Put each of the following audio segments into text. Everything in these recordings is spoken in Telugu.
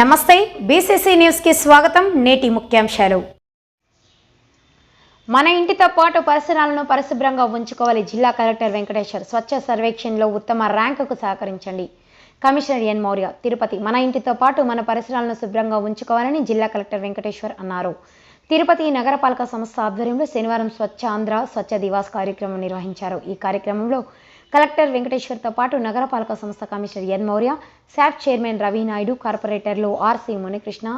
నమస్తే బీసీసీ న్యూస్కి స్వాగతం నేటి ముఖ్యాంశాలు. మన ఇంటితో పాటు పరిసరాలను పరిశుభ్రంగా ఉంచుకోవాలి జిల్లా కలెక్టర్ వెంకటేశ్వర్. స్వచ్ఛ సర్వేక్షణలో ఉత్తమ ర్యాంకుకు సహకరించండి. Commissioner N Mourya Tirupati. మన ఇంటితో పాటు మన పరిసరాలను శుభ్రంగా ఉంచుకోవాలని జిల్లా కలెక్టర్ వెంకటేశ్వర్ అన్నారు. తిరుపతి నగరపాలక సంస్థ ఆధ్వర్యంలో శనివారం స్వచ్ఛ ఆంధ్ర స్వచ్ఛ దివాస్ కార్యక్రమం నిర్వహించారు. ఈ కార్యక్రమంలో కలెక్టర్ వెంకటేశ్వర్తో పాటు నగరపాలక సంస్థ కమిషనర్ ఎన్ మౌర్య శాఫ్ చైర్మన్ రవి నాయుడు కార్పొరేటర్లు ఆర్సి మునికృష్ణ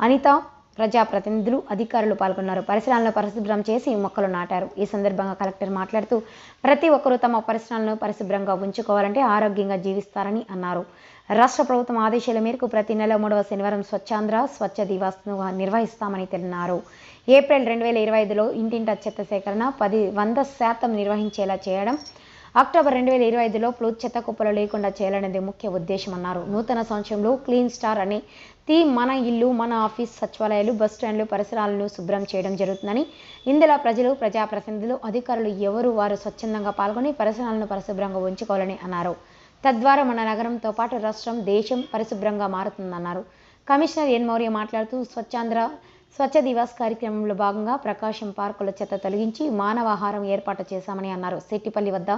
అనిత ప్రజాప్రతినిధులు అధికారులు పాల్గొన్నారు. పరిసరాలను పరిశుభ్రం చేసి మొక్కలు నాటారు. ఈ సందర్భంగా కలెక్టర్ మాట్లాడుతూ ప్రతి ఒక్కరూ తమ పరిసరాలను పరిశుభ్రంగా ఉంచుకోవాలంటే ఆరోగ్యంగా జీవిస్తారని అన్నారు. రాష్ట్ర ప్రభుత్వం ఆదేశాల మేరకు ప్రతి నెల మూడవ శనివారం స్వచ్ఛాంధ్ర స్వచ్ఛ దివాస్ను నిర్వహిస్తామని తెలిపారు. ఏప్రిల్ రెండు వేల ఇరవై ఐదులో ఇంటింట చెత్త సేకరణ పది వంద శాతం నిర్వహించేలా చేయడం అక్టోబర్ రెండు వేల ఇరవై ఐదులో ఫ్లూ చెత్త కుప్పలు లేకుండా చేయాలనేది ముఖ్య ఉద్దేశం అన్నారు నూతన సంవత్సరంలో క్లీన్ స్టార్ అనే థీమ్ మన ఇల్లు మన ఆఫీస్ సచివాలయాలు బస్ స్టాండ్లు పరిసరాలను శుభ్రం చేయడం జరుగుతుందని ఇందులో ప్రజలు ప్రజాప్రతినిధులు అధికారులు ఎవరు వారు స్వచ్ఛందంగా పాల్గొని పరిసరాలను పరిశుభ్రంగా ఉంచుకోవాలని అన్నారు. తద్వారా మన నగరంతో పాటు రాష్ట్రం దేశం పరిశుభ్రంగా మారుతుందన్నారు. కమిషనర్ ఎన్ మౌర్య మాట్లాడుతూ స్వచ్ఛాంధ్ర స్వచ్ఛ దివాస్ కార్యక్రమంలో భాగంగా ప్రకాశం పార్కుల చెత్త తొలగించి మానవాహారం ఏర్పాటు చేశామని అన్నారు. సెట్టిపల్లి వద్ద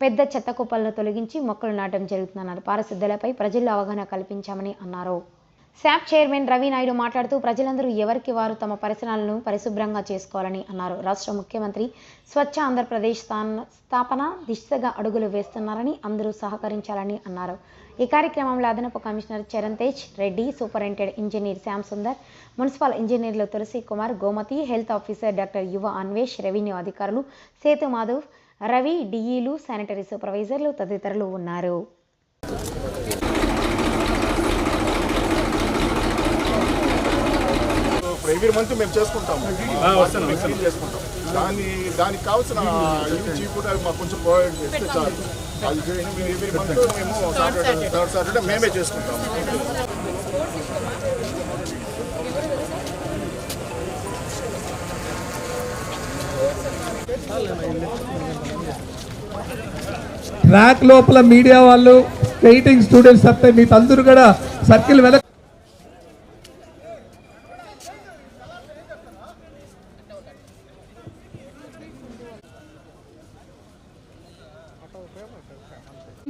పెద్ద చెత్త కుప్పలను తొలగించి మొక్కలు నాటడం జరుగుతుందన్నారు. పారిశుద్ధ్యాలపై ప్రజల్లో అవగాహన కల్పించామని అన్నారు. శాప్ చైర్మన్ రవి నాయుడు మాట్లాడుతూ ప్రజలందరూ ఎవరికి వారు తమ పరిసరాలను పరిశుభ్రంగా చేసుకోవాలని అన్నారు. రాష్ట్ర ముఖ్యమంత్రి స్వచ్ఛ ఆంధ్రప్రదేశ్ స్థాన స్థాపన దిశగా అడుగులు వేస్తున్నారని అందరూ సహకరించాలని అన్నారు. ఈ కార్యక్రమంలో అదనపు commissioner Charan Tej Reddy superintendent engineer Shyam Sundar municipal ఇంజనీర్లు Tulasi Kumar Gomathi health officer doctor Yuva Anvesh revenue అధికారులు సేతు మాధవ్ రవి డిఈలు శానిటరీ సూపర్వైజర్లు తదితరులు ఉన్నారు. ఎవ్రీ మంత్ మేము చేసుకుంటాము. చేసుకుంటాం. దాని దానికి కావాల్సిన చీప్ కూడా మాకు కొంచెం ప్రొవైడ్ చేస్తే చాలు. అది ఎవ్రీ మంత్ మేము సాటర్డే థర్డ్ సాటర్డే మేమే చేసుకుంటాము. ట్రాక్ లోపల మీడియా వాళ్ళు వెయిటింగ్ స్టూడెంట్స్ తప్పితే మీ అందరూ కూడా సర్కిల్ వెనక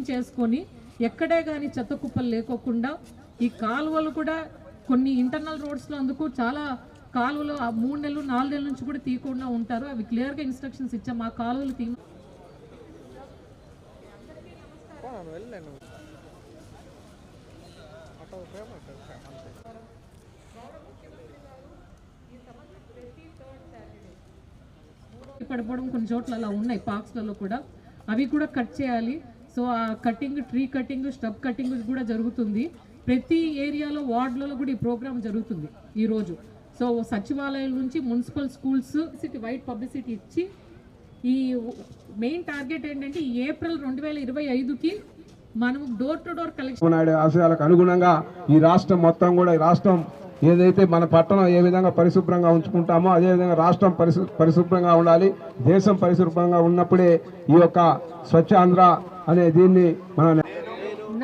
చేసుకొని ఎక్కడే కానీ చెత్త కుప్పలు లేకోకుండా ఈ కాలువలు కూడా కొన్ని ఇంటర్నల్ రోడ్స్లో అందుకు చాలా కాలువలు ఆ మూడు నెలలు నాలుగు నెలల నుంచి కూడా తీయకుండా ఉంటారు. అవి క్లియర్గా ఇన్స్ట్రక్షన్స్ ఇచ్చాం. ఆ కాలువలు తీ పడిపోవడం కొన్ని చోట్ల అలా ఉన్నాయి పార్క్స్లలో కూడా. అవి కూడా కట్ చేయాలి. సో ఆ cutting tree cutting stub cutting కూడా జరుగుతుంది. ప్రతి ఏరియాలో వార్డులలో కూడా ఈ ప్రోగ్రామ్ జరుగుతుంది ఈరోజు సో సచివాలయం నుంచి municipal schools city white publicity ఇచ్చి ఈ మెయిన్ టార్గెట్ ఏంటంటే ఏప్రిల్ రెండు వేల ఇరవై ఐదుకి మనం door to door collection Naidu ఆశయాలకు అనుగుణంగా ఈ రాష్ట్రం మొత్తం కూడా ఈ రాష్ట్రం ఏదైతే మన పట్టణం ఏ విధంగా పరిశుభ్రంగా ఉంచుకుంటామో అదే విధంగా రాష్ట్రం పరిశు పరిశుభ్రంగా ఉండాలి. దేశం పరిశుభ్రంగా ఉన్నప్పుడే ఈ యొక్క స్వచ్ఛ ఆంధ్ర అనే దీన్ని మనం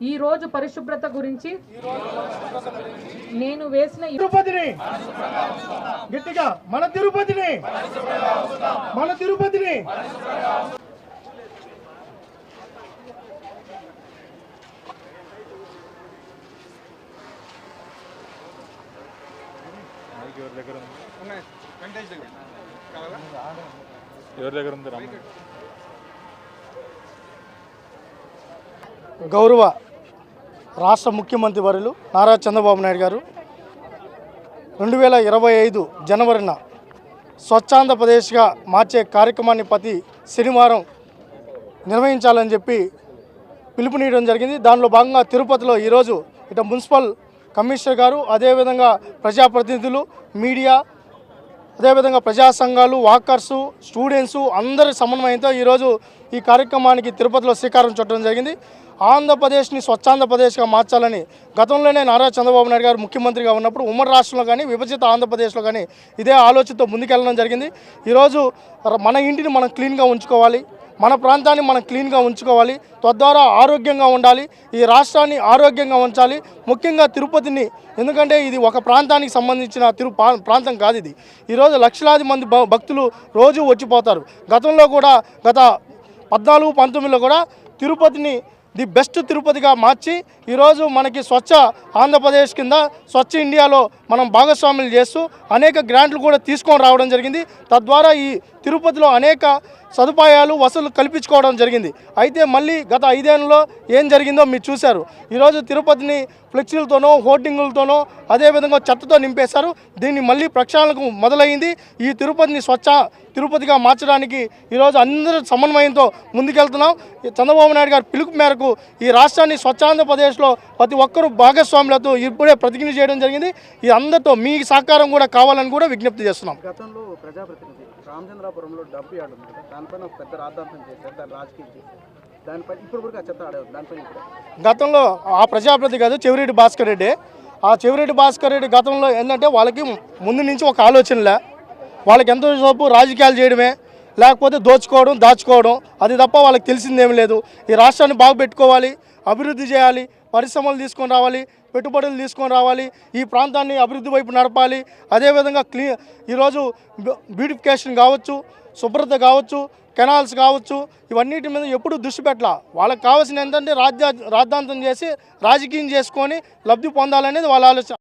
ఈ రోజు పరిశుభ్రత గురించి నేను వేసిన తిరుపతిని గట్టిగా మన తిరుపతిని మన తిరుపతిని ఎవరి దగ్గర ఉంది రమ్మ గౌరవ రాష్ట్ర ముఖ్యమంత్రి వర్యులు నారా చంద్రబాబు నాయుడు గారు. రెండు వేల ఇరవై ఐదు జనవరిన స్వచ్ఛాంధ్రప్రదేశ్గా మార్చే కార్యక్రమాన్ని ప్రతి శనివారం నిర్వహించాలని చెప్పి పిలుపునీయడం జరిగింది. దానిలో భాగంగా తిరుపతిలో ఈరోజు ఇటు మున్సిపల్ కమిషనర్ గారు అదేవిధంగా ప్రజాప్రతినిధులు మీడియా అదేవిధంగా ప్రజా సంఘాలు వాకర్సు స్టూడెంట్స్ అందరి సమన్వయంతో ఈరోజు ఈ కార్యక్రమానికి తిరుపతిలో శ్రీకారం చుట్టడం జరిగింది. ఆంధ్రప్రదేశ్ని స్వచ్ఛాంధ్రప్రదేశ్గా మార్చాలని గతంలోనే నారా చంద్రబాబు నాయుడు గారు ముఖ్యమంత్రిగా ఉన్నప్పుడు ఉమ్మడి రాష్ట్రంలో కానీ విభజిత ఆంధ్రప్రదేశ్లో కానీ ఇదే ఆలోచనతో ముందుకెళ్ళడం జరిగింది. ఈరోజు మన ఇంటిని మనం క్లీన్గా ఉంచుకోవాలి. మన ప్రాంతాన్ని మనం క్లీన్గా ఉంచుకోవాలి తద్వారా ఆరోగ్యంగా ఉండాలి ఈ రాష్ట్రాన్ని ఆరోగ్యంగా ఉంచాలి. ముఖ్యంగా తిరుపతిని ఎందుకంటే ఇది ఒక ప్రాంతానికి సంబంధించిన తిరు ప్రాంతం కాదు ఇది. ఈరోజు లక్షలాది మంది భ- భక్తులు రోజు వచ్చిపోతారు. గతంలో కూడా గత పద్నాలుగు పంతొమ్మిదిలో కూడా తిరుపతిని ది బెస్ట్ తిరుపతిగా మార్చి ఈరోజు మనకి స్వచ్ఛ ఆంధ్రప్రదేశ్ కింద స్వచ్ఛ ఇండియాలో మనం భాగస్వాములు చేస్తూ అనేక గ్రాంట్లు కూడా తీసుకొని రావడం జరిగింది. తద్వారా ఈ తిరుపతిలో అనేక సదుపాయాలు వసూలు కల్పించుకోవడం జరిగింది. అయితే మళ్ళీ గత ఐదేళ్ళలో ఏం జరిగిందో మీరు చూశారు. ఈరోజు తిరుపతిని ఫ్లెక్సీలతోనో హోర్డింగులతోనో అదేవిధంగా చెత్తతో నింపేశారు. దీన్ని మళ్ళీ ప్రక్షాళనకు మొదలైంది. ఈ తిరుపతిని స్వచ్ఛ తిరుపతిగా మార్చడానికి ఈరోజు అందరి సమన్వయంతో ముందుకెళ్తున్నాం. చంద్రబాబు నాయుడు గారి పిలుపు మేరకు ఈ రాష్ట్రాన్ని స్వచ్ఛాంధ్రప్రదేశ్లో ప్రతి ఒక్కరూ భాగస్వాములతో ఇప్పుడే ప్రతిజ్ఞ చేయడం జరిగింది. ఈ అందరితో మీ సహకారం కూడా కావాలని కూడా విజ్ఞప్తి చేస్తున్నాం. గతంలో ప్రజాప్రతినిధి రామచంద్రాపురంలో డబ్బు యాడ్ ఉంది కదా దానిపైన ఒక పెద్ద రాద్ధాంతం చేశారు దాన్ని రాజకీయం చేశారు. దానిపై ఇప్పుడు వరకు ఆ చెత్త ఆడేది దానిపైన ఇప్పుడు గతంలో ఆ ప్రజాప్రతి కాదు చెవిరెడ్డి భాస్కర్ రెడ్డి. ఆ చెవిరెడ్డి భాస్కర్ రెడ్డి గతంలో ఏంటంటే వాళ్ళకి ముందు నుంచి ఒక ఆలోచనలే. వాళ్ళకి ఎంతసేపు రాజకీయాలు చేయడమే లేకపోతే దోచుకోవడం దాచుకోవడం అది తప్ప వాళ్ళకి తెలిసిందేమీ లేదు. ఈ రాష్ట్రాన్ని బాగుపెట్టుకోవాలి అభివృద్ధి చేయాలి పరిశ్రమలు తీసుకొని రావాలి పెట్టుబడులు తీసుకొని రావాలి ఈ ప్రాంతాన్ని అభివృద్ధి వైపు నడపాలి. అదేవిధంగా క్లీ ఈరోజు బ్యూటిఫికేషన్ కావచ్చు శుభ్రత కావచ్చు కెనాల్స్ కావచ్చు ఇవన్నిటి మీద ఎప్పుడు దృష్టి పెట్టాల. వాళ్ళకి కావాల్సిన ఏంటంటే రాజ్యా రాద్ధాంతం చేసి రాజకీయం చేసుకొని లబ్ధి పొందాలనేది వాళ్ళ ఆలోచన.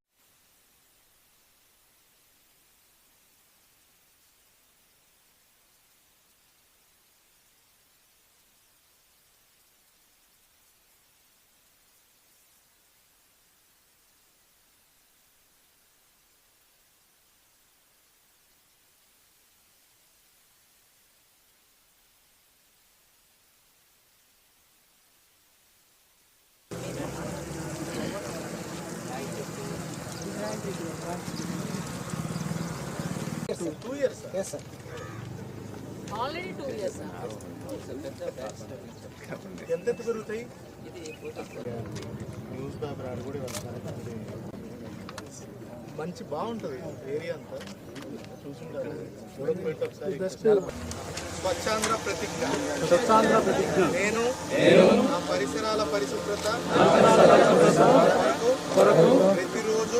ఎంత పెరుగుతాయి న్యూస్ పేపర్ ఆడ కూడా వెళ్తాను మంచి బాగుంటుంది ఏరియా అంతా స్వచ్ఛాంధ్ర ప్రతిజ్ఞ స్వచ్ఛాంధ్ర ప్రతిజ్ఞ నేను నా పరిసరాల పరిశుభ్రత కొరకు ప్రతిరోజు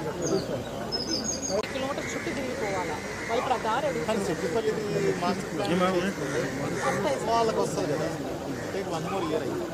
వాళ్ళకి వస్తుంది కదా టేక్ వన్ మోర్ ఇయర్ అయితే